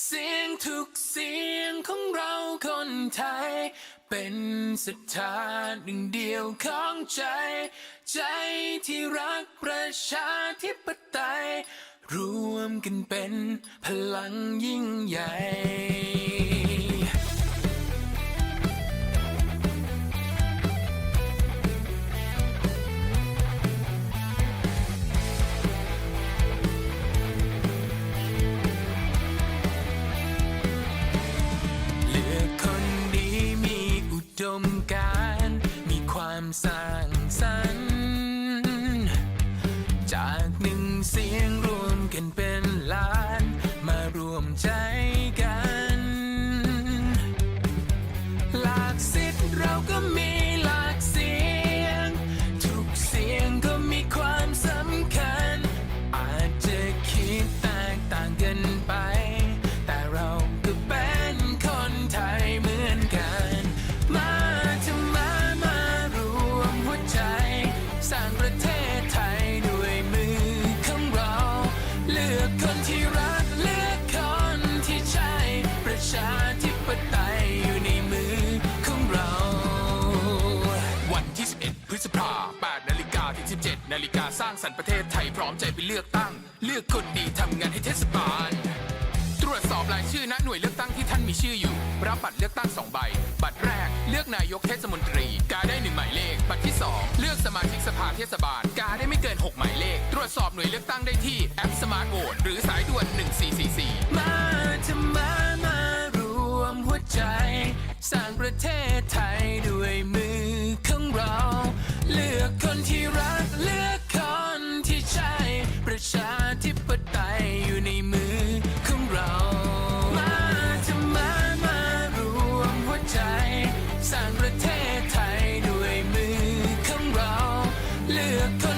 เสียงทุกเสียงของเราคนไทย เป็นศรัทธาหนึ่งเดียวของใจ ใจที่รักประชาธิปไตย รวมกันเป็นพลังยิ่งใหญ่ เป็นคนไทยเหมือนกัน มาเถอะมามารวมหัวใจ สร้างประเทศไทยด้วยมือของเรา เลือกคนที่รักเลือกคนที่ใช่ ประชาธิปไตยอยู่ในมือของเรา วันที่ 11 พฤษภา8นาฬิกาถึง17นาฬิกาสร้างสรรค์ประเทศไทยพร้อมใจไปเลือกตั้ง เลือกคนดีทำงานให้เทศบาล รายชื่อณหน่วยเลือกตั้งที่ท่านมีชื่ออยู่ รับบัตรเลือกตั้ง 2 ใบ บัตรแรกเลือกนายกเทศมนตรี กาได้ 1 หมายเลข บัตรที่ 2 เลือกสมาชิกสภาเทศบาล กาได้ไม่เกิน 6 หมายเลข ตรวจสอบหน่วยเลือกตั้งได้ที่แอปสมาร์ทโหวตหรือสายด่วน 1444 มาจะมามารวมหัวใจ สร้างประเทศา